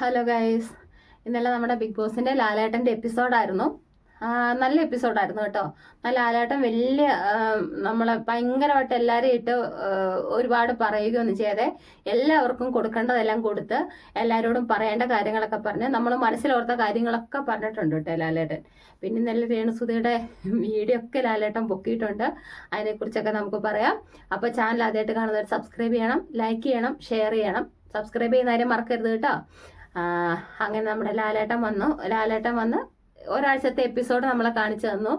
Hello guys ഇന്നലെ നമ്മുടെ big ബോസിന്റെ ലാലേട്ടന്റെ എപ്പിസോഡായിരുന്നു നല്ല എപ്പിസോഡായിരുന്നു കേട്ടോ. ആ ലാലേട്ടൻ വലിയ നമ്മളെ ഭയങ്കരമായിട്ട് എല്ലാവരെയും ഇട്ട് ഒരുപാട് പറയുകയൊന്നും ചെയ്യാതെ എല്ലാവർക്കും കൊടുക്കേണ്ടതെല്ലാം കൊടുത്ത് എല്ലാവരോടും പറയേണ്ട കാര്യങ്ങളൊക്കെ പറഞ്ഞ് നമ്മൾ മനസ്സിലോർത്ത കാര്യങ്ങളൊക്കെ പറഞ്ഞിട്ടുണ്ട് കേട്ടോ ലാലേട്ടൻ. പിന്നെ ഇന്നലെ രേണുസുതിയുടെ വീഡിയോ ഒക്കെ ലാലേട്ടൻ പൊക്കിയിട്ടുണ്ട്. അതിനെക്കുറിച്ചൊക്കെ നമുക്ക് പറയാം. അപ്പോൾ ചാനൽ ആദ്യമായിട്ട് കാണുന്നവർ സബ്സ്ക്രൈബ് ചെയ്യണം ലൈക്ക് ചെയ്യണം ഷെയർ ചെയ്യണം. സബ്സ്ക്രൈബ് ചെയ്യുന്ന കാര്യം മറക്കരുത് കേട്ടോ. അങ്ങനെ നമ്മുടെ ലാലേട്ടൻ വന്നു. ലാലേട്ടൻ വന്ന് ഒരാഴ്ചത്തെ എപ്പിസോഡ് നമ്മളെ കാണിച്ചു തന്നു.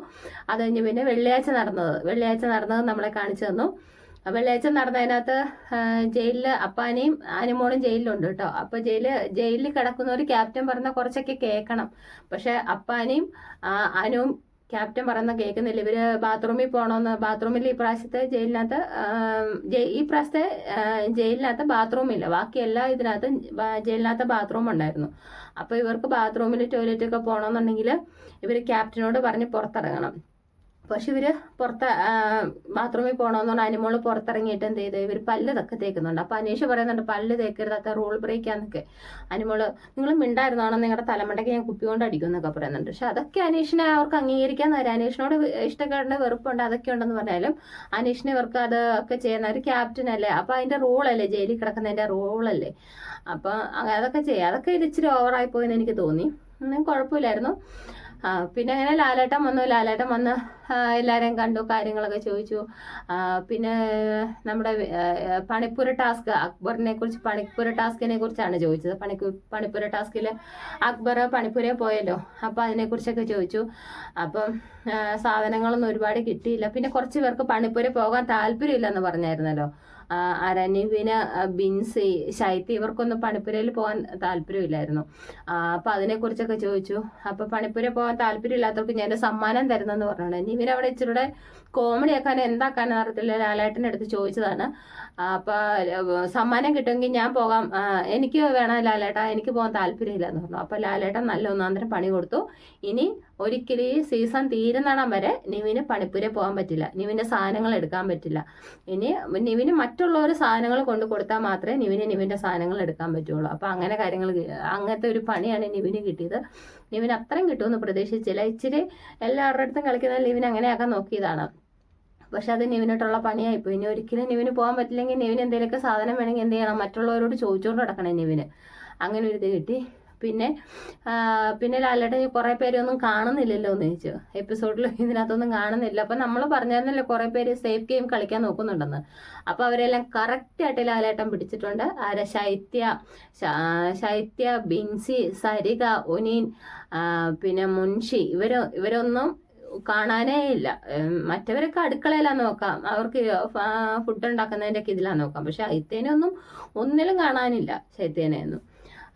അത് കഴിഞ്ഞ് പിന്നെ വെള്ളിയാഴ്ച നടന്നത്. വെള്ളിയാഴ്ച നടന്നത് നമ്മളെ കാണിച്ചു തന്നു. വെള്ളിയാഴ്ച നടന്നതിനകത്ത് ജയിലിൽ അപ്പാനെയും അനുമോളും ജയിലിലുണ്ട് കേട്ടോ. അപ്പൊ ജയിൽ ജയിലിൽ കിടക്കുന്നവർ ക്യാപ്റ്റൻ പറഞ്ഞ കുറച്ചൊക്കെ കേൾക്കണം. പക്ഷെ അപ്പാനെയും അനുവും ക്യാപ്റ്റൻ പറയുന്ന കേൾക്കുന്നില്ല. ഇവർ ബാത്റൂമിൽ പോകണമെന്ന് ബാത്റൂമിൽ ഈ പ്രാവശ്യത്തെ ജയിലിനകത്ത് ഈ പ്രാവശ്യത്തെ ജയിലിനകത്ത് ബാത്റൂമില്ല. ബാക്കി എല്ലാ ഇതിനകത്തും ജയിലിനകത്ത് ബാത്റൂം ഉണ്ടായിരുന്നു. അപ്പൊ ഇവർക്ക് ബാത്റൂമിൽ ടോയ്ലറ്റ് ഒക്കെ പോകണമെന്നുണ്ടെങ്കിൽ ഇവർ ക്യാപ്റ്റനോട് പറഞ്ഞ് പുറത്തിറങ്ങണം. പക്ഷെ ഇവർ പുറത്ത് ബാത്റൂമിൽ പോകണമെന്ന് പറഞ്ഞാൽ അനിമോൾ പുറത്തിറങ്ങിയിട്ട് എന്ത് ചെയ്ത് ഇവർ പല്ല് ഇതൊക്കെ തേക്കുന്നുണ്ട്. അപ്പൊ അനീഷ് പറയുന്നുണ്ട് പല്ല് തേക്കരുതൊക്കെ റൂൾ ബ്രേക്ക് ആന്നൊക്കെ അനിമോൾ നിങ്ങൾ മിണ്ടായിരുന്നാണോ നിങ്ങളുടെ തലമുണ്ടൊക്കെ ഞാൻ കുപ്പികൊണ്ട് അടിക്കും എന്നൊക്കെ പറയുന്നുണ്ട്. പക്ഷെ അതൊക്കെ അനീഷിനെ അവർക്ക് അംഗീകരിക്കാൻ തരാം അനീഷിനോട് ഇഷ്ടക്കേണ്ട വെറുപ്പുണ്ട് അതൊക്കെ ഉണ്ടെന്ന് പറഞ്ഞാലും അനീഷിനെ ഇവർക്ക് അത് ഒക്കെ ചെയ്യുന്ന ഒരു ക്യാപ്റ്റൻ അല്ലേ? അപ്പൊ അതിന്റെ റൂൾ അല്ലേ? ജയിലിൽ കിടക്കുന്നതിന്റെ റൂളല്ലേ അപ്പൊ അതൊക്കെ ചെയ്യാം. അതൊക്കെ ഇത് ഇച്ചിരി ഓവറായി പോയെന്ന് എനിക്ക് തോന്നി. ഒന്നും കുഴപ്പമില്ലായിരുന്നു. പിന്നെ അങ്ങനെ ലാലേട്ടൻ വന്നു. ലാലേട്ടൻ വന്ന് എല്ലാവരെയും കണ്ടു കാര്യങ്ങളൊക്കെ ചോദിച്ചു. പിന്നെ നമ്മുടെ പണിപ്പുര ടാസ്ക് അക്ബറിനെ കുറിച്ച് പണിപ്പുര ടാസ്കിനെ കുറിച്ചാണ് ചോദിച്ചത്. പണിക്കു പണിപ്പുര ടാസ്കിൽ അക്ബർ പണിപ്പുരയിൽ പോയല്ലോ. അപ്പം അതിനെക്കുറിച്ചൊക്കെ ചോദിച്ചു. അപ്പം സാധനങ്ങളൊന്നും ഒരുപാട് കിട്ടിയില്ല. പിന്നെ കുറച്ച് പേർക്ക് പണിപ്പുര പോകാൻ താല്പര്യമില്ലെന്ന് പറഞ്ഞായിരുന്നല്ലോ. അരനിവിന് ബിൻസി ശൈത്യ ഇവർക്കൊന്നും പണിപ്പുരയിൽ പോകാൻ താല്പര്യമില്ലായിരുന്നു. അപ്പോൾ അപ്പൊ അതിനെക്കുറിച്ചൊക്കെ ചോദിച്ചു. അപ്പൊ പണിപ്പുര പോകാൻ താല്പര്യമില്ലാത്തവർക്ക് ഞാൻ സമ്മാനം തരുന്നെന്ന് പറഞ്ഞാണ്. നിവിൻ അവിടെ ഇച്ചിരൂടെ കോമഡി ആക്കാൻ എന്താക്കാന്ന് അറിയത്തില്ല. ലാലേട്ടന്റെ അടുത്ത് ചോദിച്ചതാണ്. ആ, അപ്പൊ സമ്മാനം കിട്ടുമെങ്കിൽ ഞാൻ പോകാം. എനിക്ക് വേണം ലാലേട്ട എനിക്ക് പോകാൻ താല്പര്യമില്ല എന്ന് പറഞ്ഞു. അപ്പൊ ലാലേട്ടൻ നല്ല ഒന്നാന്തരം പണി കൊടുത്തു. ഇനി ഒരിക്കലും ഈ സീസൺ തീരുന്നിടം വരെ നിവിന് പണിപ്പുരെ പോകാൻ പറ്റില്ല. നിവിന്റെ സാധനങ്ങൾ എടുക്കാൻ പറ്റില്ല. ഇനി നിവിന് മറ്റുള്ളവർ സാധനങ്ങൾ കൊണ്ടു കൊടുത്താൽ മാത്രമേ നിവിന് നിവിന്റെ സാധനങ്ങൾ എടുക്കാൻ പറ്റുള്ളൂ. അപ്പൊ അങ്ങനെ കാര്യങ്ങൾ അങ്ങനത്തെ ഒരു പണിയാണ് നിവിന് കിട്ടിയത്. നിവിന് അത്രയും കിട്ടുമെന്ന് പ്രതീക്ഷിച്ചില്ല. ഇച്ചിരി എല്ലാവരുടെ അടുത്തും കളിക്കുന്ന നിവിൻ അങ്ങനെയാക്കാൻ നോക്കിയതാണ്. പക്ഷെ അത് നെവിനോട്ടുള്ള പണിയായിപ്പോയി. ഇനി ഒരിക്കലും നിവിന് പോകാൻ പറ്റില്ലെങ്കിൽ നിവിന് എന്തെങ്കിലുമൊക്കെ സാധനം വേണമെങ്കിൽ എന്ത് ചെയ്യണം? മറ്റുള്ളവരോട് ചോദിച്ചുകൊണ്ട് നടക്കണം നിവിന്. അങ്ങനെ ഒരു ഇത് കിട്ടി. പിന്നെ പിന്നെ ലാലേട്ടൻ കുറേ പേരൊന്നും കാണുന്നില്ലല്ലോ എന്ന് ചോദിച്ചു. എപ്പിസോഡിൽ ഇതിനകത്തൊന്നും കാണുന്നില്ല. അപ്പം നമ്മൾ പറഞ്ഞായിരുന്നല്ലോ കുറേ പേര് സേഫ് ഗെയിം കളിക്കാൻ നോക്കുന്നുണ്ടെന്ന്. അപ്പോൾ അവരെല്ലാം കറക്റ്റായിട്ട് ലാലേട്ടൻ പിടിച്ചിട്ടുണ്ട്. ആരെ ശൈത്യ ശൈത്യ ബിൻസി സരിക ഒനീൻ പിന്നെ മുൻഷി. ഇവരോ ഇവരൊന്നും കാണാനേ ഇല്ല. മറ്റവരൊക്കെ അടുക്കളയിലാ നോക്കാം. അവർക്ക് ഫുഡ് ഉണ്ടാക്കുന്നതിന്റെ ഒക്കെ ഇതിലാ നോക്കാം. പക്ഷെ ശൈത്യനെ ഒന്നും ഒന്നിലും കാണാനില്ല ശൈത്യനെ ഒന്നും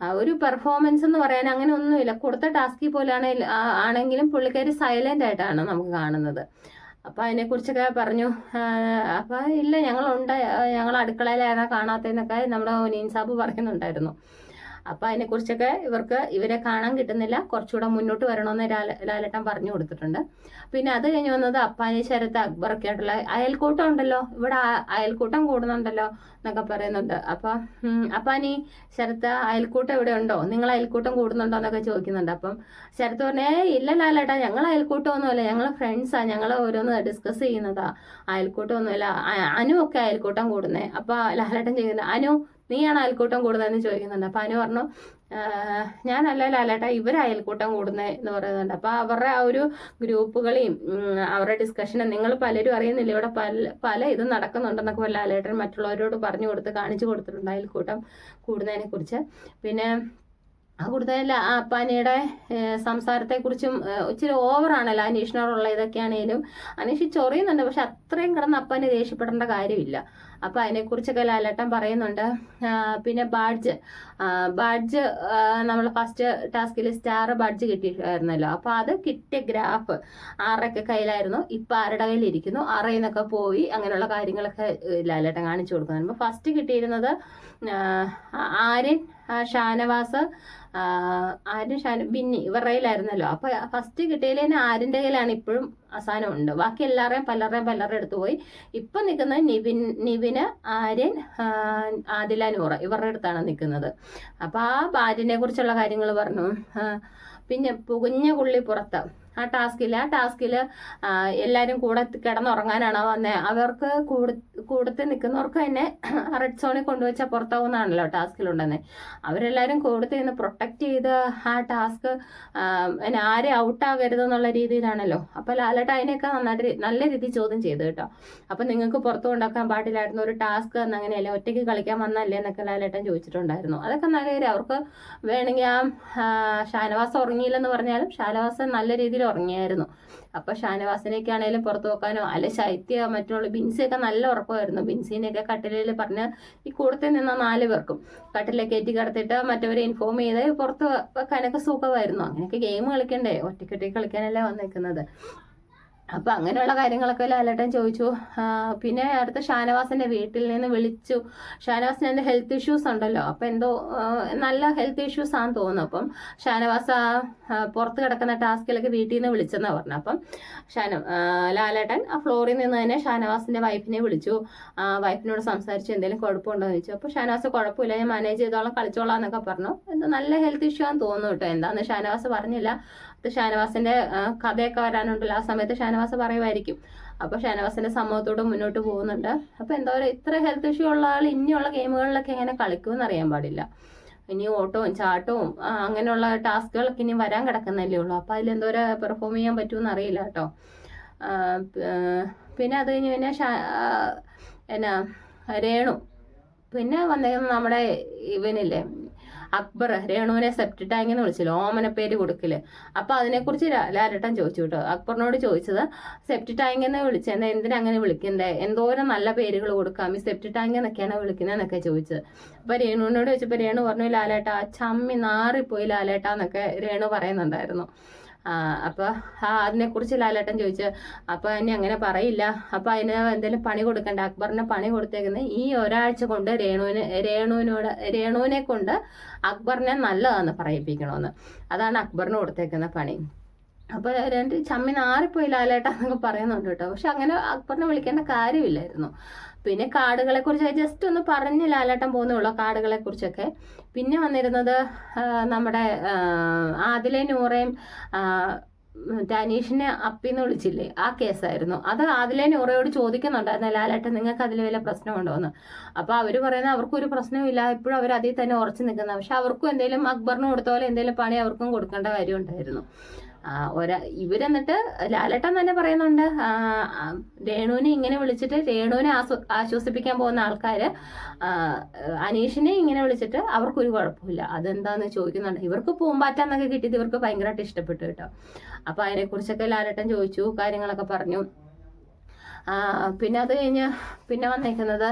ആ, ഒരു പെർഫോമൻസ് എന്ന് പറയാൻ അങ്ങനെ ഒന്നുമില്ല കൊടുത്ത ടാസ്കിൽ പോലെയാണ് ആണെങ്കിലും പുള്ളിക്കാരി സൈലന്റ് ആയിട്ടാണ് നമുക്ക് കാണുന്നത്. അപ്പൊ അതിനെക്കുറിച്ചൊക്കെ പറഞ്ഞു. അപ്പോൾ അപ്പൊ ഇല്ല ഞങ്ങളുണ്ട്. ഞങ്ങൾ അടുക്കളയിലായിരുന്നു കാണാത്തതെന്നൊക്കെ നമ്മുടെ ഒനീൻ സാബ് പറയുന്നുണ്ടായിരുന്നു. അപ്പൊ അതിനെക്കുറിച്ചൊക്കെ ഇവർക്ക് ഇവരെ കാണാൻ കിട്ടുന്നില്ല. കുറച്ചുകൂടെ മുന്നോട്ട് വരണമെന്ന് ലാല- ലാലേട്ടൻ പറഞ്ഞു കൊടുത്തിട്ടുണ്ട്. പിന്നെ അത് കഴിഞ്ഞ് വന്നത് അപ്പാനി ശരത്ത് അക്ബറൊക്കെ ആയിട്ടുള്ള അയൽക്കൂട്ടം ഉണ്ടല്ലോ. ഇവിടെ അയൽക്കൂട്ടം കൂടുന്നുണ്ടല്ലോ എന്നൊക്കെ പറയുന്നുണ്ട്. അപ്പൊ അപ്പാനി ശരത്ത് അയൽക്കൂട്ടം ഇവിടെ ഉണ്ടോ? നിങ്ങൾ അയൽക്കൂട്ടം കൂടുന്നുണ്ടോ എന്നൊക്കെ ചോദിക്കുന്നുണ്ട്. അപ്പം ശരത്ത് പറഞ്ഞേ ഇല്ല ലാലേട്ടാ ഞങ്ങൾ അയൽക്കൂട്ടമൊന്നുമല്ല. ഞങ്ങൾ ഫ്രണ്ട്സാ. ഞങ്ങൾ ഓരോന്ന് ഡിസ്കസ് ചെയ്യുന്നതാ. അയൽക്കൂട്ടം ഒന്നുമില്ല അനു ഒക്കെ അയൽക്കൂട്ടം കൂടുന്നേ. അപ്പൊ ലാലേട്ടൻ ചോദിക്കുന്നത് അനു നീയാണ് അയൽക്കൂട്ടം കൂടുന്നതെന്ന് ചോദിക്കുന്നുണ്ട്. അപ്പൊ അനു പറഞ്ഞു "ആഹ്, ഞാനല്ല ലാലേട്ടാ ഇവർ അയൽക്കൂട്ടം കൂടുന്നത് എന്ന് പറയുന്നുണ്ട്. അപ്പൊ അവരുടെ ആ ഒരു ഗ്രൂപ്പുകളെയും അവരുടെ ഡിസ്കഷനും നിങ്ങൾ പലരും അറിയുന്നില്ല. ഇവിടെ പല പല ഇതും നടക്കുന്നുണ്ടെന്നൊക്കെ ലാലേട്ടൻ മറ്റുള്ളവരോട് പറഞ്ഞു കൊടുത്ത് കാണിച്ചു കൊടുത്തിട്ടുണ്ട് അയൽക്കൂട്ടം കൂടുന്നതിനെ കുറിച്ച്. പിന്നെ കൂടുതൽ അപ്പാനിയുടെ സംസാരത്തെക്കുറിച്ചും കുറിച്ചും ഇച്ചിരി ഓവറാണല്ലോ അനീഷിനോടുള്ള ഇതൊക്കെയാണേലും. അനീഷ് ചൊറിയുന്നുണ്ട് പക്ഷെ അത്രയും കിടന്ന് അപ്പാനെ ദേഷ്യപ്പെടേണ്ട കാര്യമില്ല. അപ്പൊ അതിനെക്കുറിച്ചൊക്കെ ലാലേട്ടൻ പറയുന്നുണ്ട്. പിന്നെ ബാഡ്ജ് ബാഡ്ജ് നമ്മൾ ഫസ്റ്റ് ടാസ്കിൽ സ്റ്റാർ ബാഡ്ജ് കിട്ടിയിരുന്നല്ലോ അപ്പൊ അത് കിട്ടിയ ഗ്രാഫ് ആരുടെയൊക്കെ കയ്യിലായിരുന്നു. ഇപ്പൊ ആരുടെ കയ്യിലിരിക്കുന്നു? ആരുടെ നിന്നൊക്കെ പോയി അങ്ങനെയുള്ള കാര്യങ്ങളൊക്കെ ലാലേട്ടൻ കാണിച്ചു കൊടുക്കുന്നുണ്ട്. ഫസ്റ്റ് കിട്ടിയിരുന്നത് ആര്യൻ ഷാനവാസ് ആര്യൻ ഷാന ബിന്നി ഇവരുടെ കയ്യിലായിരുന്നല്ലോ. അപ്പൊ ഫസ്റ്റ് കിട്ടിയതിൽ തന്നെ ആര്യന്റെ കയ്യിലാണ് ഇപ്പോഴും അവസാനമുണ്ട്. ബാക്കി എല്ലാവരെയും പലരുടെയും പലരുടെ അടുത്ത് പോയി. ഇപ്പം നിൽക്കുന്നത് നിവിൻ നിവിന് ആര്യൻ ആദില നൂറ ഇവരുടെ അടുത്താണ് നിൽക്കുന്നത്. അപ്പോൾ ആ ഭാര്യനെ കുറിച്ചുള്ള കാര്യങ്ങൾ പറഞ്ഞു പിന്നെ പുകഞ്ഞ കുള്ളി പുറത്ത്. ആ ടാസ്കിൽ ആ ടാസ്കിൽ എല്ലാവരും കൂടെ കിടന്നുറങ്ങാനാണ് വന്നത് അവർക്ക് കൂടെ കൂടത്തിൽ നിൽക്കുന്നവർക്ക് തന്നെ റെഡ് സോണിൽ കൊണ്ടുവച്ചാൽ പുറത്താവുന്നതാണല്ലോ ടാസ്കിലുണ്ടെന്ന്. അവരെല്ലാവരും കൂടുതൽ നിന്ന് പ്രൊട്ടക്റ്റ് ചെയ്ത് ആ ടാസ്ക് പിന്നെ ആരെ ഔട്ടാകരുത് എന്നുള്ള രീതിയിലാണല്ലോ. അപ്പോൾ ലാലേട്ട അതിനെയൊക്കെ നന്നായിട്ട് നല്ല രീതിയിൽ ചോദ്യം ചെയ്തു കേട്ടോ. അപ്പം നിങ്ങൾക്ക് പുറത്തു കൊണ്ടാക്കാൻ പാടില്ലായിരുന്നു ഒരു ടാസ്ക് എന്ന് അങ്ങനെയല്ലേ ഒറ്റയ്ക്ക് കളിക്കാൻ വന്നല്ലേ എന്നൊക്കെ ലാലേട്ടൻ ചോദിച്ചിട്ടുണ്ടായിരുന്നു. അതൊക്കെ നല്ല കാര്യം. അവർക്ക് വേണമെങ്കിൽ ആ ഷാനവാസ് ഉറങ്ങിയില്ലെന്ന് പറഞ്ഞാലും ഷാനവാസം നല്ല രീതിയിൽ ഉറങ്ങിയായിരുന്നു. അപ്പൊ ഷാനവാസിനെയൊക്കെ ആണെങ്കിലും പുറത്തു നോക്കാനോ അല്ലെ ശൈത്യ മറ്റുള്ള ബിൻസിയൊക്കെ നല്ല ഉറപ്പായിരുന്നു. ബിൻസിനെയൊക്കെ കട്ടിലിൽ പറഞ്ഞ് ഈ കൂടത്തിൽ നിന്ന നാല് പേർക്കും കട്ടിലെ കയറ്റി കിടത്തിട്ട് മറ്റവരെ ഇൻഫോം ചെയ്ത് പുറത്ത് വെക്കാനൊക്കെ സുഖമായിരുന്നു. അങ്ങനെയൊക്കെ ഗെയിം കളിക്കണ്ടേ? ഒറ്റയ്ക്കൊറ്റയ്ക്ക് കളിക്കാനല്ലേ വന്നേക്കുന്നത്. അപ്പൊ അങ്ങനെയുള്ള കാര്യങ്ങളൊക്കെ ലാലേട്ടൻ ചോദിച്ചു. പിന്നെ അടുത്ത ഷാനവാസിന്റെ വീട്ടിൽ നിന്ന് വിളിച്ചു. ഷാനവാസിന് എന്തോ ഹെൽത്ത് ഇഷ്യൂസ് ഉണ്ടല്ലോ. അപ്പൊ എന്തോ നല്ല ഹെൽത്ത് ഇഷ്യൂസ് ആണെന്ന് തോന്നുന്നു. അപ്പം ഷാനവാസ് ആ പുറത്ത് കിടക്കുന്ന ടാസ്കിലൊക്കെ വീട്ടിൽ നിന്ന് വിളിച്ചെന്നാ പറഞ്ഞു. അപ്പം ഷാന ലാലേട്ടൻ ആ ഫ്ലോറിൽ നിന്ന് തന്നെ ഷാനവാസിന്റെ വൈഫിനെ വിളിച്ചു. വൈഫിനോട് സംസാരിച്ചു എന്തെങ്കിലും കുഴപ്പമുണ്ടോ എന്ന് ചോദിച്ചു. അപ്പോൾ ഷാനവാസ് കുഴപ്പമില്ല ഞാൻ മാനേജ് ചെയ്തോളാം കളിച്ചോളാം എന്നൊക്കെ പറഞ്ഞു. എന്തോ നല്ല ഹെൽത്ത് ഇഷ്യൂ ആണെന്ന് തോന്നുന്നു കേട്ടോ. എന്താന്ന് ഷാനവാസ് പറഞ്ഞില്ല. ഷാനവാസിന്റെ കഥയൊക്കെ വരാനുണ്ടല്ലോ. ആ സമയത്ത് ഷാനവാസ് പറയുമായിരിക്കും. അപ്പൊ ഷാനവാസിന്റെ സമൂഹത്തോട് മുന്നോട്ട് പോകുന്നുണ്ട്. അപ്പൊ എന്താ പറയുക ഇത്ര ഹെൽത്ത് ഇഷ്യൂ ഉള്ള ആൾ ഇനിയുള്ള ഗെയിമുകളിലൊക്കെ എങ്ങനെ കളിക്കുമെന്ന് അറിയാൻ പാടില്ല. ഇനി ഓട്ടവും ചാട്ടവും അങ്ങനെയുള്ള ടാസ്കുകളൊക്കെ ഇനി വരാൻ കിടക്കുന്നല്ലേ ഉള്ളൂ. അപ്പൊ അതിൽ എന്തോ പെർഫോം ചെയ്യാൻ പറ്റുമെന്ന് അറിയില്ല കേട്ടോ. പിന്നെ അത് കഴിഞ്ഞ് പിന്നെ എന്നാ രേണു. പിന്നെ വന്നേ നമ്മുടെ ഇവനില്ലേ അക്ബർ രേണുവിനെ സെപ്റ്റ് ടാങ്ക് എന്ന് വിളിച്ചില്ല പേര് കൊടുക്കില്ല അപ്പൊ അതിനെക്കുറിച്ച് ലാലേട്ടൻ ചോദിച്ചു കേട്ടോ അക്ബറിനോട് ചോദിച്ചത് സെപ്റ്റ് ടാങ്ക് വിളിച്ചത് എന്തിനാ അങ്ങനെ വിളിക്കണ്ടേ? എന്തോരം നല്ല പേരുകൾ കൊടുക്കാം ഈ സെപ്റ്റ് ടാങ്ക് എന്നൊക്കെയാണ് വിളിക്കുന്നതെന്നൊക്കെ ചോദിച്ചത്. അപ്പൊ രേണുവിനോട് ചോദിച്ചപ്പോ രേണു പറഞ്ഞു ലാലേട്ട ചമ്മി നാറിപ്പോയി ലാലേട്ട എന്നൊക്കെ രേണു പറയുന്നുണ്ടായിരുന്നു. ആ, അപ്പൊ ആ അതിനെക്കുറിച്ച് ലാലേട്ടൻ ചോദിച്ചു അപ്പൊ എന്നെ അങ്ങനെ പറയില്ല. അപ്പൊ അതിന് എന്തെങ്കിലും പണി കൊടുക്കണ്ട. അക്ബറിനെ പണി കൊടുത്തേക്കുന്നത് ഈ ഒരാഴ്ച കൊണ്ട് രേണുവിന് രേണുവിനോട് രേണുവിനെ കൊണ്ട് അക്ബറിനെ നല്ലതാന്ന് പറയിപ്പിക്കണമെന്ന് അതാണ് അക്ബറിന് കൊടുത്തേക്കുന്ന പണി. അപ്പൊ രണ്ട് ചമ്മി നാറിപ്പോയി എന്നൊക്കെ പറയുന്നുണ്ട് കേട്ടോ. പക്ഷെ അങ്ങനെ അക്ബറിനെ വിളിക്കേണ്ട കാര്യമില്ലായിരുന്നു. പിന്നെ കാടുകളെ കുറിച്ച് ജസ്റ്റ് ഒന്ന് പറഞ്ഞ് ലാലാട്ടം പോകുന്നുള്ളൂ കാടുകളെ കുറിച്ചൊക്കെ പിന്നെ വന്നിരുന്നത് നമ്മുടെ ആദിലെ നൂറയും അനീഷിനെ അപ്പിന്ന് വിളിച്ചില്ലേ ആ കേസായിരുന്നു. അത് ആദിലെ നൂറയോട് ചോദിക്കുന്നുണ്ടായിരുന്നു ലാലേട്ടൻ നിങ്ങൾക്ക് അതിൽ വല്ല പ്രശ്നമുണ്ടോ എന്ന് അപ്പൊ അവർ പറയുന്നത് അവർക്കും ഒരു പ്രശ്നമില്ല ഇപ്പോഴും അവർ അതിൽ തന്നെ ഉറച്ചു നിൽക്കുന്ന പക്ഷെ അവർക്കും എന്തെങ്കിലും അക്ബറിന് കൊടുത്ത പോലെ എന്തെങ്കിലും പണി അവർക്കും കൊടുക്കേണ്ട കാര്യം ഉണ്ടായിരുന്നു ആ, ഒരാ ഇവരെന്നിട്ട് ലാലേട്ടൻ തന്നെ പറയുന്നുണ്ട്. രേണുവിനെ ഇങ്ങനെ വിളിച്ചിട്ട് രേണുവിനെ ആശ്വസിപ്പിക്കാൻ പോകുന്ന ആൾക്കാര് അനീഷിനെ ഇങ്ങനെ വിളിച്ചിട്ട് അവർക്കൊരു കുഴപ്പമില്ല. അതെന്താന്ന് ചോദിക്കുന്നുണ്ട്. ഇവർക്ക് പൂമ്പാറ്റന്നൊക്കെ കിട്ടിയത് ഇവർക്ക് ഭയങ്കരമായിട്ട് ഇഷ്ടപ്പെട്ടു കേട്ടോ. അപ്പൊ അതിനെക്കുറിച്ചൊക്കെ ലാലേട്ടൻ ചോദിച്ചു കാര്യങ്ങളൊക്കെ പറഞ്ഞു. പിന്നെ അത് കഴിഞ്ഞ് പിന്നെ വന്നേക്കുന്നത്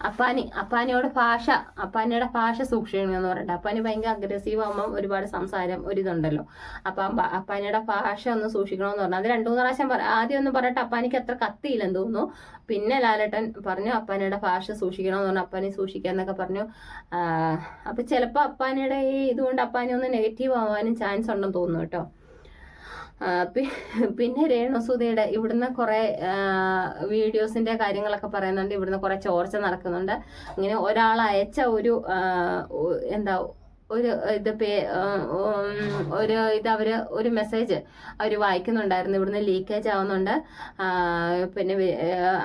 അപ്പാനി അപ്പാനിയോട് ഭാഷ അപ്പാനിയുടെ ഭാഷ സൂക്ഷിക്കണമെന്ന് പറയട്ടെ അപ്പാനി ഭയങ്കര അഗ്രസീവ് ആകുമ്പം ഒരുപാട് സംസാരം ഒരിതുണ്ടല്ലോ. അപ്പം അപ്പാനിയുടെ ഭാഷ ഒന്ന് സൂക്ഷിക്കണമെന്ന് പറഞ്ഞു അത് രണ്ടു മൂന്ന് പ്രാവശ്യം പറ ആദ്യം ഒന്ന് പറഞ്ഞിട്ട് അപ്പാനിക്ക് അത്ര കത്തിയില്ലെന്ന് തോന്നുന്നു. പിന്നെ ലാലേട്ടൻ പറഞ്ഞു അപ്പാനിയുടെ ഭാഷ സൂക്ഷിക്കണം എന്ന് പറഞ്ഞു അപ്പാനി സൂക്ഷിക്കാന്നൊക്കെ പറഞ്ഞു. അപ്പൊ ചിലപ്പോൾ അപ്പാനിയുടെ ഈ ഇതുകൊണ്ട് അപ്പാനി ഒന്ന് നെഗറ്റീവ് ആവാനും ചാൻസ് ഉണ്ടെന്ന് തോന്നുന്നു കേട്ടോ. പിന്നെ രേണുസുതിയുടെ ഇവിടുന്ന് കുറെ വീഡിയോസിന്റെ കാര്യങ്ങളൊക്കെ പറയുന്നുണ്ട്. ഇവിടുന്ന് കുറെ ചോർച്ച നടക്കുന്നുണ്ട്. ഇങ്ങനെ ഒരാൾ അയച്ച ഒരു എന്താ ഒരു ഇത് പേ ഒരു ഇത് അവർ ഒരു മെസ്സേജ് അവർ വായിക്കുന്നുണ്ടായിരുന്നു. ഇവിടുന്ന് ലീക്കേജ് ആവുന്നുണ്ട്. പിന്നെ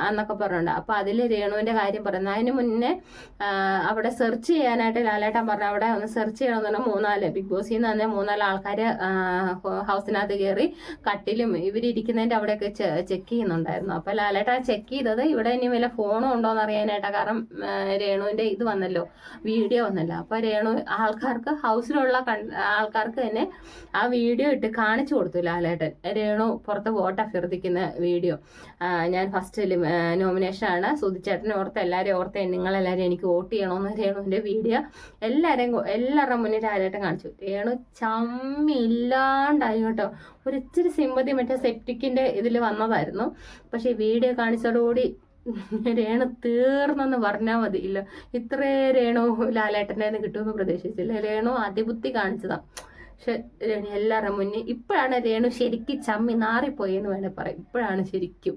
എന്നൊക്കെ പറഞ്ഞുണ്ട് അപ്പൊ അതിൽ രേണുവിന്റെ കാര്യം പറയുന്നു. അതിന് മുന്നേ അവിടെ സെർച്ച് ചെയ്യാനായിട്ട് ലാലേട്ടൻ പറഞ്ഞു അവിടെ ഒന്ന് സെർച്ച് ചെയ്യണമെന്ന് പറഞ്ഞാൽ മൂന്നാൽ ബിഗ് ബോസിൽ നിന്ന് തന്നെ മൂന്നാൽ ആൾക്കാർ ഹൗസിനകത്ത് കയറി കട്ടിലും ഇവരിയ്ക്കുന്നതിന്റെ അവിടെയൊക്കെ ചെക്ക് ചെയ്യുന്നുണ്ടായിരുന്നു. അപ്പോൾ ലാലേട്ടൻ ചെക്ക് ചെയ്തത് ഇവിടെ ഇനി വല്ല ഫോണും ഉണ്ടോ എന്ന് അറിയാനായിട്ടാ കാരണം രേണുവിന്റെ ഇത് വന്നല്ലോ വീഡിയോ വന്നല്ലോ. അപ്പോൾ രേണു ആൾക്കാർക്ക് ഹൗസിലുള്ള ആൾക്കാർക്ക് തന്നെ ആ വീഡിയോ ഇട്ട് കാണിച്ചു കൊടുത്തു ലാലേട്ടൻ. രേണു പുറത്ത് വോട്ട് അഭ്യർത്ഥിക്കുന്ന വീഡിയോ. ഞാൻ ഫസ്റ്റ് നോമിനേഷൻ ആണ്. സുധിച്ചേട്ടനെ ഓർത്ത് എല്ലാവരെയും ഓർത്ത് നിങ്ങളെല്ലാവരും എനിക്ക് വോട്ട് ചെയ്യണമെന്ന് രേണുവിന്റെ വീഡിയോ എല്ലാവരെയും എല്ലാവരുടെ മുന്നിൽ ലാലേട്ടൻ കാണിച്ചു. രേണു ചമ്മി ഇല്ലാണ്ടായി കേട്ടോ. ഒരു ഇച്ചിരി സിമ്പതി മറ്റേ സെപ്റ്റിക്കിന്റെ ഇതിൽ വന്നതായിരുന്നു. പക്ഷേ വീഡിയോ കാണിച്ചതോടുകൂടി രേണു തീർന്നെന്ന് പറഞ്ഞാൽ മതി. ഇല്ല ഇത്രേ രേണു ലാലേട്ടന്റെ നിന്ന് കിട്ടുമെന്ന് പ്രതീക്ഷിച്ചില്ല. രേണു അതിബുദ്ധി കാണിച്ചതാ. പക്ഷെ എല്ലാവരുടെ മുന്നേ ഇപ്പോഴാണ് രേണു ശരിക്കും ചമ്മി നാറിപ്പോയെന്ന് വേണേൽ പറയും. ഇപ്പോഴാണ് ശരിക്കും.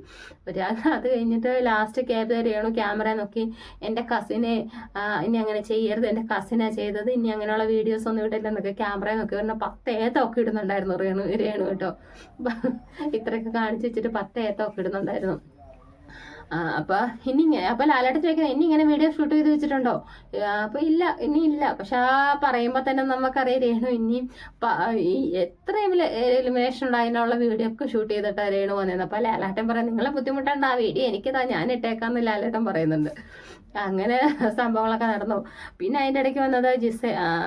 അത് കഴിഞ്ഞിട്ട് ലാസ്റ്റ് ക്യാബ് രേണു ക്യാമറ നോക്കി. എന്റെ കസിനെ ഇനി അങ്ങനെ ചെയ്യരുത്. എന്റെ കസിനാ ചെയ്തത്. ഇനി അങ്ങനെയുള്ള വീഡിയോസ് ഒന്നും ഇടില്ലെന്നൊക്കെ ക്യാമറ നോക്കി. പറഞ്ഞാൽ പത്ത് ഏത്തൊക്കെ ഇടുന്നുണ്ടായിരുന്നു രേണു രേണു കേട്ടോ. ഇത്രയൊക്കെ കാണിച്ചു വെച്ചിട്ട് പത്ത് ഏത്തൊക്കെ ഇടുന്നുണ്ടായിരുന്നു. ആ, അപ്പൊ ഇനി ഇങ്ങനെ അപ്പൊ ലാലേട്ടൻ ചോദിക്കുന്നത് ഇനി ഇങ്ങനെ വീഡിയോ ഷൂട്ട് ചെയ്ത് വെച്ചിട്ടുണ്ടോ? അപ്പോൾ അപ്പൊ ഇല്ല ഇനി ഇല്ല. പക്ഷെ ആ പറയുമ്പോ തന്നെ നമുക്കറിയാം രേണു ഇനി പ- എത്ര എലിമിനേഷൻ ഉണ്ടായതിനുള്ള വീഡിയോ ഒക്കെ ഷൂട്ട് ചെയ്തിട്ട് രേണു വന്നത് അപ്പൊ ലാലേട്ടൻ പറയാം നിങ്ങളെ ബുദ്ധിമുട്ടുണ്ട് ആ വീഡിയോ എനിക്കതാ ഞാൻ ഇട്ടേക്കാന്ന് ലാലേട്ടൻ പറയുന്നുണ്ട്. അങ്ങനെ സംഭവങ്ങളൊക്കെ നടന്നു. പിന്നെ അതിന്റെ ഇടയ്ക്ക് വന്നത് ജിസ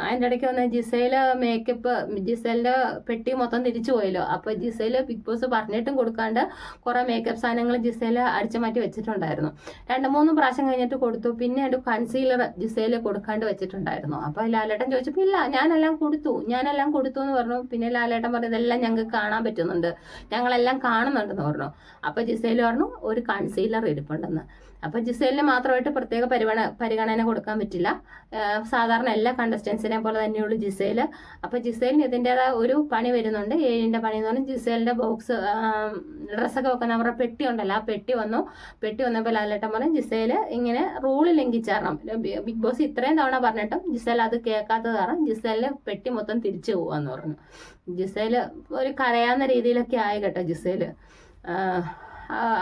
അതിന്റെ ഇടയ്ക്ക് വന്ന ജിസയിൽ മേക്കപ്പ് ജിസയിലെ പെട്ടി മൊത്തം തിരിച്ചു പോയല്ലോ. അപ്പൊ ജിസയിൽ ബിഗ് ബോസ് പറഞ്ഞിട്ടും കൊടുക്കാണ്ട് കുറേ മേക്കപ്പ് സാധനങ്ങൾ ജിസയിൽ അടിച്ചു മാറ്റി വെച്ചിട്ടുണ്ടായിരുന്നു. രണ്ട് മൂന്ന് പ്രാവശ്യം കഴിഞ്ഞിട്ട് കൊടുത്തു. പിന്നെ ഒരു കൺസീലർ ജിസയിൽ കൊടുക്കാണ്ട് വെച്ചിട്ടുണ്ടായിരുന്നു. അപ്പോൾ ലാലേട്ടൻ ചോദിച്ചപ്പോൾ ഇല്ല ഞാനെല്ലാം കൊടുത്തു. ഞാനെല്ലാം കൊടുത്തു എന്ന് പറഞ്ഞു. പിന്നെ ലാലേട്ടൻ പറഞ്ഞു ഇതെല്ലാം ഞങ്ങൾക്ക് കാണാൻ പറ്റുന്നുണ്ട്. ഞങ്ങളെല്ലാം കാണുന്നുണ്ടെന്ന് പറഞ്ഞു. അപ്പോൾ ജിസയിൽ പറഞ്ഞു ഒരു കൺസീലർ ഇരിപ്പുണ്ടെന്ന്. അപ്പൊ ജിസേലിന് മാത്രമായിട്ട് പ്രത്യേക പരിഗണ പരിഗണന കൊടുക്കാൻ പറ്റില്ല. സാധാരണ എല്ലാ കണ്ടസ്റ്റൻസിനെ പോലെ തന്നെയുള്ളൂ ജിസേൽ അപ്പൊ ജിസേലിന് ഇതിന്റെതായ ഒരു പണി വരുന്നുണ്ട്. ഏഴിന്റെ പണി എന്ന് പറഞ്ഞാൽ ജിസേലിന്റെ ബോക്സ് ഡ്രസ്സൊക്കെ വെക്കുന്ന അവരുടെ പെട്ടി ഉണ്ടല്ലോ ആ പെട്ടി വന്നു. പെട്ടി വന്നപ്പോൾ ലാലേട്ടൻ പറഞ്ഞു ജിസേൽ ഇങ്ങനെ റൂൾ ലംഘിച്ചാറണം ബിഗ് ബോസ് ഇത്രയും തവണ പറഞ്ഞിട്ടും ജിസേൽ അത് കേൾക്കാത്തത് കാരണം ജിസേലിന് പെട്ടി മൊത്തം തിരിച്ചു പോവാന്ന് പറഞ്ഞു. ജിസേൽ ഒരു കരയാവുന്ന രീതിയിലൊക്കെ ആയി കേട്ടോ ആ,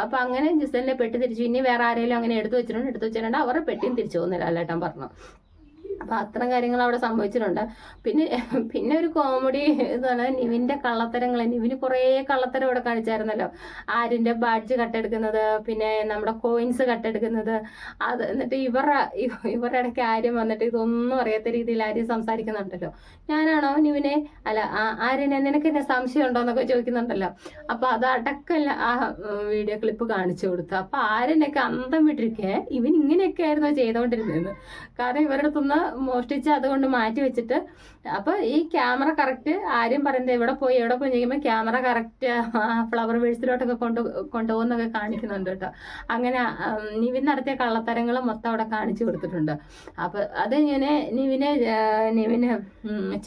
അപ്പൊ അങ്ങനെ ജിസലിനെ പെട്ടി തിരിച്ചു. ഇനി വേറെ ആരെങ്കിലും അങ്ങനെ എടുത്തു വെച്ചിട്ടുണ്ട് എടുത്തു വെച്ചിട്ടുണ്ട് അവരുടെ പെട്ടിയും തിരിച്ചു പോകുന്നില്ല അല്ലേട്ടൻ പറഞ്ഞു. അപ്പൊ അത്തരം കാര്യങ്ങൾ അവിടെ സംഭവിച്ചിട്ടുണ്ട്. പിന്നെ പിന്നെ ഒരു കോമഡി ഇതാണ് നിവിന്റെ കള്ളത്തരങ്ങൾ. നിവിന് കുറേ കള്ളത്തരം ഇവിടെ കാണിച്ചായിരുന്നല്ലോ. ആരിന്റെ ബാഡ്ജ് കട്ടെടുക്കുന്നത് പിന്നെ നമ്മുടെ കോയിൻസ് കട്ടെടുക്കുന്നത്. അത് എന്നിട്ട് ഇവരുടെ ഇവരുടെ ഇടയ്ക്ക് ആര്യം വന്നിട്ട് ഇതൊന്നും അറിയാത്ത രീതിയിൽ ആര്യം സംസാരിക്കുന്നുണ്ടല്ലോ. ഞാനാണോ നിവിനെ? അല്ല ആര്യനെ നിനക്ക് എന്നെ സംശയം ഉണ്ടോ എന്നൊക്കെ ചോദിക്കുന്നുണ്ടല്ലോ. അപ്പൊ അത് അടക്കല്ല ആ വീഡിയോ ക്ലിപ്പ് കാണിച്ചു കൊടുത്തു. അപ്പൊ ആര്യനൊക്കെ അന്തം വിട്ടിരിക്കേ. ഇവൻ ഇങ്ങനെയൊക്കെ ആയിരുന്നു ചെയ്തോണ്ടിരുന്നത് കാരണം ഇവരുടെ അടുത്തുനിന്ന് മോഷ്ടിച്ച് അതുകൊണ്ട് മാറ്റി വെച്ചിട്ട്. അപ്പൊ ഈ ക്യാമറ കറക്റ്റ് ആരും പറയുന്നത് എവിടെ പോയി എവിടെ പോയി ചോദിക്കുമ്പോൾ ക്യാമറ കറക്റ്റ് ഫ്ലവർ വേഴ്സിലോട്ടൊക്കെ കൊണ്ട് കൊണ്ടുപോകുന്നൊക്കെ കാണിക്കുന്നുണ്ട് കേട്ടോ. അങ്ങനെ നിവിൻ നടത്തിയ കള്ളത്തരങ്ങൾ മൊത്തം അവിടെ കാണിച്ചു കൊടുത്തിട്ടുണ്ട്. അപ്പൊ അത് ഇങ്ങനെ നിവിനെ നിവിന്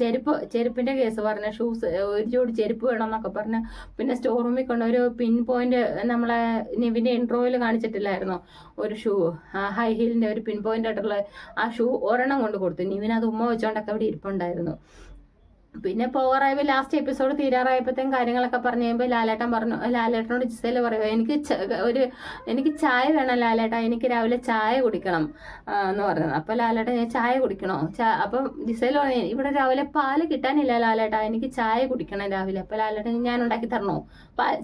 ചെരുപ്പ് ചെരുപ്പിന്റെ കേസ് പറഞ്ഞ ഷൂസ് ഒരു ജോഡി ചെരുപ്പ് വേണമെന്നൊക്കെ പറഞ്ഞ് പിന്നെ സ്റ്റോർ റൂമിൽ കൊണ്ട് ഒരു പിൻ പോയിന്റ് നമ്മളെ നിവിന്റെ ഇൻട്രോയിൽ കാണിച്ചിട്ടില്ലായിരുന്നോ? ഒരു ഷൂ ഹൈ ഹീലിന്റെ ഒരു പിൻ പോയിന്റ് ആയിട്ടുള്ള ആ ഷൂ ഒരെണ്ണം കൊണ്ട് കൊടുത്തു. നീവിന് അത് ഉമ്മ വെച്ചോണ്ടൊക്കെ അവിടെ ഇരിപ്പുണ്ടായിരുന്നു. പിന്നെ പോകാറായപ്പോൾ ലാസ്റ്റ് എപ്പിസോഡ് തീരാറായപ്പോഴത്തേക്കും കാര്യങ്ങളൊക്കെ പറഞ്ഞു കഴിയുമ്പോൾ ലാലേട്ടൻ പറഞ്ഞു ലാലേട്ടനോട് ജിസേൽ പറയുക എനിക്ക് ഒരു എനിക്ക് ചായ വേണം ലാലേട്ടാ എനിക്ക് രാവിലെ ചായ കുടിക്കണം. എന്ന് പറഞ്ഞത്. അപ്പോൾ ലാലേട്ടൻ ഞാൻ ചായ കുടിക്കണോ? അപ്പൊ ജിസേൽ പറഞ്ഞു ഇവിടെ രാവിലെ പാൽ കിട്ടാനില്ല ലാലേട്ടാ എനിക്ക് ചായ കുടിക്കണം രാവിലെ. അപ്പോൾ ലാലേട്ടൻ ഞാൻ ഉണ്ടാക്കി തരണോ?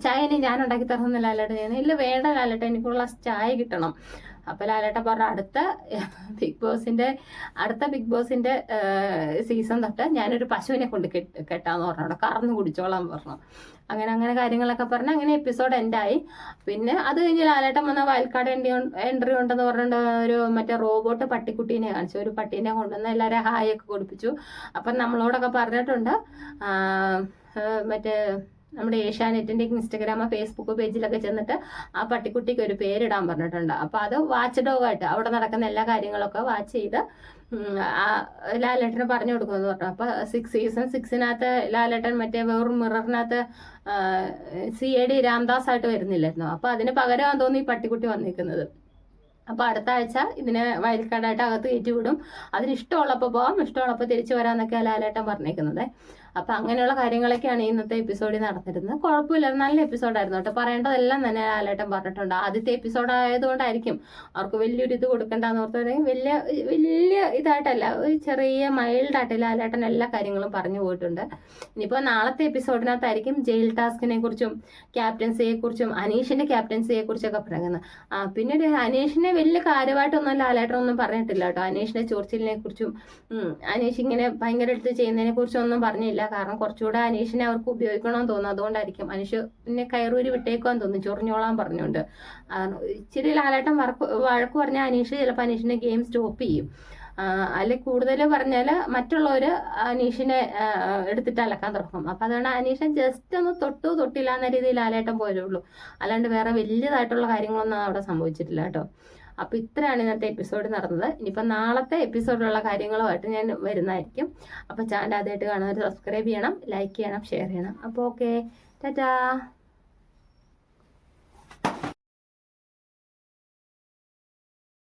ചായ ഇനി ഞാൻ ഉണ്ടാക്കി തരണമെന്ന് ലാലേട്ടൻ ഞാൻ ഇല്ല വേണ്ട ലാലേട്ടൻ എനിക്കുള്ള ചായ കിട്ടണം. അപ്പോൾ ലാലേട്ട പറഞ്ഞ അടുത്ത ബിഗ് ബോസിന്റെ അടുത്ത ബിഗ് ബോസിന്റെ സീസൺ തൊട്ട് ഞാനൊരു പശുവിനെ കൊണ്ട് കെട്ട് കെട്ടാന്ന് പറഞ്ഞു. അവിടെ കറന്ന് കുടിച്ചോളാം പറഞ്ഞു. അങ്ങനെ അങ്ങനെ കാര്യങ്ങളൊക്കെ പറഞ്ഞ് അങ്ങനെ എപ്പിസോഡ് എൻഡായി പിന്നെ അത് കഴിഞ്ഞ് ലാലേട്ടൻ വന്ന വയൽക്കാട് എൻട്രി എൻട്രി ഉണ്ടെന്ന് പറഞ്ഞിട്ട് ഒരു മറ്റേ റോബോട്ട് പട്ടിക്കുട്ടീനെ കാണിച്ചു. ഒരു പട്ടീനെ കൊണ്ടുവന്ന് എല്ലാവരും ഹായ് ഒക്കെ കൊടുപ്പിച്ചു. അപ്പം നമ്മളോടൊക്കെ പറഞ്ഞിട്ടുണ്ട് മറ്റേ നമ്മുടെ ഏഷ്യാനെറ്റിന്റെ ഇൻസ്റ്റഗ്രാമോ ഫേസ്ബുക്ക് പേജിലൊക്കെ ചെന്നിട്ട് ആ പട്ടിക്കുട്ടിക്ക് ഒരു പേരിടാൻ പറഞ്ഞിട്ടുണ്ട്. അപ്പൊ അത് വാച്ച് ഡോഗായിട്ട് അവിടെ നടക്കുന്ന എല്ലാ കാര്യങ്ങളൊക്കെ വാച്ച് ചെയ്ത് ലാലേട്ടന് പറഞ്ഞു കൊടുക്കുമെന്ന് പറഞ്ഞു. അപ്പൊ സിക്സ് സീസൺ സിക്സിനകത്ത് ലാലേട്ടൻ മറ്റേ വെറും മിററിനകത്ത് സി എ ഡി രാംദാസ് ആയിട്ട് വരുന്നില്ലായിരുന്നു. അപ്പൊ അതിന് പകരമാണെന്ന് തോന്നി ഈ പട്ടിക്കുട്ടി വന്നിരിക്കുന്നത്. അപ്പൊ അടുത്ത ആഴ്ച ഇതിനെ വയൽക്കാടായിട്ട് അകത്ത് കയറ്റി വിടും. അതിന് ഇഷ്ടമുള്ളപ്പോൾ പോവാം ഇഷ്ടമുള്ളപ്പോൾ തിരിച്ചു വരാന്നൊക്കെ ലാലേട്ടൻ പറഞ്ഞേക്കുന്നത് അപ്പൊ അങ്ങനെയുള്ള കാര്യങ്ങളൊക്കെയാണ് ഇന്നത്തെ എപ്പിസോഡിൽ നടന്നിരുന്നത്. കുഴപ്പമില്ല നല്ല എപ്പിസോഡായിരുന്നു കേട്ടോ. പറയേണ്ടതെല്ലാം തന്നെ ലാലേട്ടൻ പറഞ്ഞിട്ടുണ്ട്. ആദ്യത്തെ എപ്പിസോഡ് ആയതുകൊണ്ടായിരിക്കും അവർക്ക് വലിയൊരു ഇത് കൊടുക്കണ്ടെന്ന് ഓർത്തുണ്ടെങ്കിൽ വലിയ വലിയ ഇതായിട്ടല്ല ഒരു ചെറിയ മൈൽഡ് ആയിട്ട് ലാലേട്ടൻ എല്ലാ കാര്യങ്ങളും പറഞ്ഞു പോയിട്ടുണ്ട്. ഇനിയിപ്പോൾ നാളത്തെ എപ്പിസോഡിനകത്തായിരിക്കും ജയിൽ ടാസ്കിനെ കുറിച്ചും ക്യാപ്റ്റൻസിയെ കുറിച്ചും അനീഷിന്റെ ക്യാപ്റ്റൻസിയെ കുറിച്ചൊക്കെ പറയുന്നത്. ആ പിന്നെ ഒരു അനീഷിനെ വലിയ കാര്യമായിട്ടൊന്നും ലാലേട്ടൻ ഒന്നും പറഞ്ഞിട്ടില്ല കേട്ടോ. അനീഷിന്റെ ചോർച്ചിലിനെ കുറിച്ചും അനീഷ് ഇങ്ങനെ ഭയങ്കര എടുത്ത് ചെയ്യുന്നതിനെ കുറിച്ചും ഒന്നും പറഞ്ഞില്ല. കാരണം കുറച്ചുകൂടെ അനീഷിനെ അവർക്ക് ഉപയോഗിക്കണമെന്ന് തോന്നുന്നു. അതുകൊണ്ടായിരിക്കും. അനീഷ് പിന്നെ കയറൂരി വിട്ടേക്കുവാൻ തോന്നുന്നു. ചൊറിഞ്ഞോളാൻ പറഞ്ഞുകൊണ്ട്. ഇച്ചിരി ലാലേട്ടൻ വഴക്ക് വഴക്ക് പറഞ്ഞാൽ അനീഷ് ചിലപ്പോൾ അനീഷിന്റെ ഗെയിം സ്റ്റോപ്പ് ചെയ്യും. അല്ലെ കൂടുതൽ പറഞ്ഞാൽ മറ്റുള്ളവർ അനീഷിനെ എടുത്തിട്ട് അലക്കാൻ തുടങ്ങും അപ്പം അതുകൊണ്ട് അനീഷൻ ജസ്റ്റ് ഒന്ന് തൊട്ടു തൊട്ടില്ല എന്ന രീതിയിൽ ആലേട്ടം പോലുള്ളൂ അല്ലാണ്ട് വേറെ വലിയതായിട്ടുള്ള കാര്യങ്ങളൊന്നും അവിടെ സംഭവിച്ചിട്ടില്ല കേട്ടോ. അപ്പോൾ ഇത്രയാണ് ഇന്നത്തെ എപ്പിസോഡ് നടന്നത്. ഇനിയിപ്പോൾ നാളത്തെ എപ്പിസോഡിലുള്ള കാര്യങ്ങളുമായിട്ട് ഞാൻ വരുന്നതായിരിക്കും. അപ്പോൾ ചാനൽ ആദ്യമായിട്ട് കാണുന്നവർ സബ്സ്ക്രൈബ് ചെയ്യണം ലൈക്ക് ചെയ്യണം ഷെയർ ചെയ്യണം. അപ്പോൾ ഓക്കെ ടാറ്റാ